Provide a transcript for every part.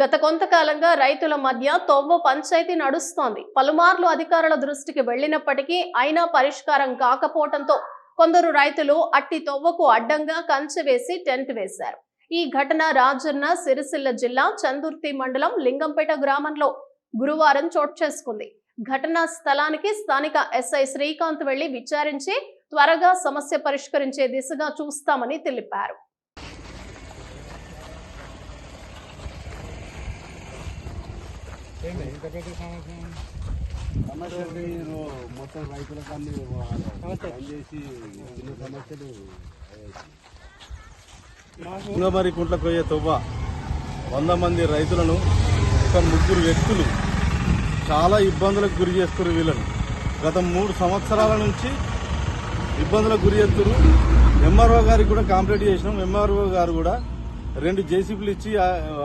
గత కొంతకాలంగా రైతుల మధ్య తొవ్వ పంచాయతీ నడుస్తోంది. పలుమార్లు అధికారుల దృష్టికి వెళ్ళినప్పటికీ అయినా పరిష్కారం కాకపోవడంతో కొందరు రైతులు అట్టి తొవ్వకు అడ్డంగా కంచె వేసి టెంట్ వేశారు. ఈ ఘటన రాజన్న సిరిసిల్ల జిల్లా చందుర్తి మండలం లింగంపేట గ్రామంలో గురువారం చోటు చేసుకుంది. ఘటనా స్థలానికి స్థానిక ఎస్ఐ శ్రీకాంత్ వెళ్ళి విచారించి త్వరగా సమస్య పరిష్కరించే దిశగా చూస్తామని తెలిపారు. మీరు మొత్తం రైతులకు అన్ని పనిచేసి సమస్యలు కుంట్ల కొయ్యే తొవ్వ వంద మంది రైతులను ఒక ముగ్గురు వ్యక్తులు చాలా ఇబ్బందులకు గురి చేస్తున్నారు వీళ్ళను. గత మూడు సంవత్సరాల నుంచి ఇబ్బందులకు గురి చేస్తున్నారు. ఎంఆర్ఓ గారికి కూడా కంప్లైంట్ చేసినాం. ఎంఆర్ఓ గారు కూడా రెండు జేసీబీలు ఇచ్చి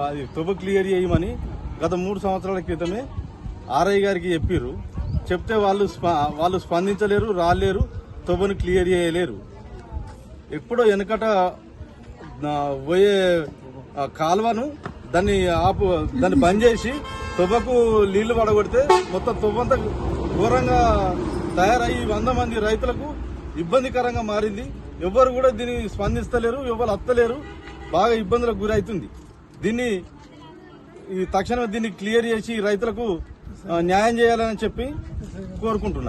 అది తొవ్వ క్లియర్ చేయమని గత మూడు సంవత్సరాల క్రితమే ఆర్ఐ గారికి చెప్పారు చెప్తే వాళ్ళు స్ప- వాళ్ళు స్పందించలేరు రాలేరు తొవ్వను క్లియర్ చేయలేరు. ఎప్పుడో వెనకట పోయే కాలువను దాన్ని ఆపు దాన్ని బంద్ చేసి తొవ్వకు నీళ్ళు పడగొడితే మొత్తం తువ్వంతా ఘోరంగా తయారయ్యి వంద మంది రైతులకు ఇబ్బందికరంగా మారింది. ఎవ్వరు కూడా దీన్ని స్పందిస్తలేరు ఎవరు అత్తలేరు. బాగా ఇబ్బందులకు గురవుతుంది దీన్ని ఈ తక్షణమే దీన్ని క్లియర్ చేసి రైతులకు న్యాయం చేయాలని చెప్పి కోరుకుంటున్నా.